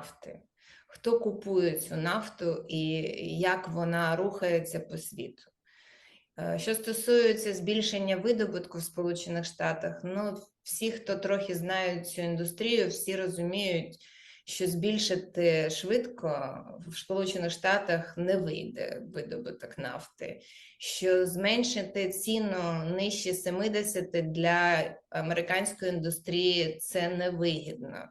нафти. Хто купує цю нафту і як вона рухається по світу? Е, Що стосується збільшення видобутку в Сполучених Штатах, ну всі, хто трохи знають цю індустрію, всі розуміють, що збільшити швидко в Сполучених Штатах не вийде видобуток нафти, що зменшити ціну нижче 70 для американської індустрії це невигідно.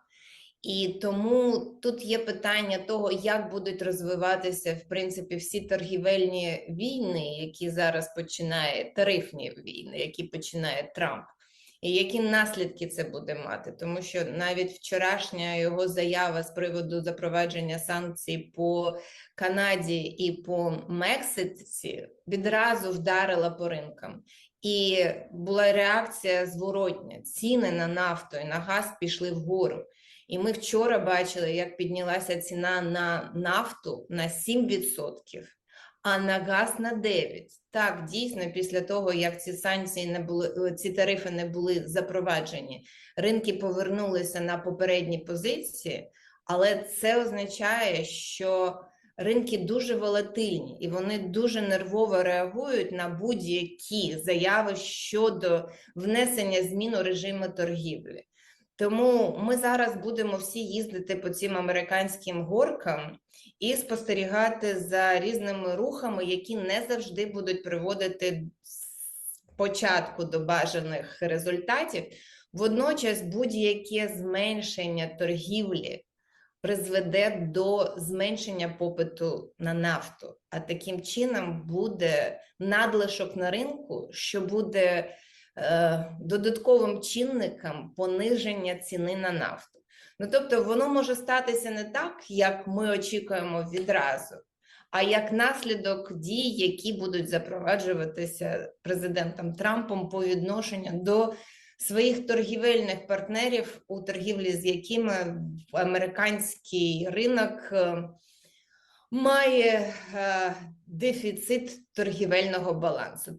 І тому тут є питання того, як будуть розвиватися в принципі всі торгівельні війни, які зараз починає тарифні війни, які починає Трамп, і які наслідки це буде мати, тому що навіть вчорашня його заява з приводу запровадження санкцій по Канаді і по Мексиці відразу вдарила по ринкам. І була реакція зворотня: ціни на нафту і на газ пішли вгору. І ми вчора бачили, як піднялася ціна на нафту на 7%, а на газ на 9%. Так, дійсно, після того, як ці санкції не були, ці тарифи не були запроваджені, ринки повернулися на попередні позиції, але це означає, що ринки дуже волатильні і вони дуже нервово реагують на будь-які заяви щодо внесення змін у режиму торгівлі. Тому ми зараз будемо всі їздити по цим американським горкам і спостерігати за різними рухами, які не завжди будуть приводити спочатку до бажаних результатів. Водночас будь-яке зменшення торгівлі призведе до зменшення попиту на нафту, а таким чином буде надлишок на ринку, що буде е, додатковим чинником пониження ціни на нафту. Ну тобто, воно може статися не так, як ми очікуємо відразу, а як наслідок дій, які будуть запроваджуватися президентом Трампом по відношенню до своїх торгівельних партнерів, у торгівлі з якими американський ринок е, має е, дефіцит торгівельного балансу.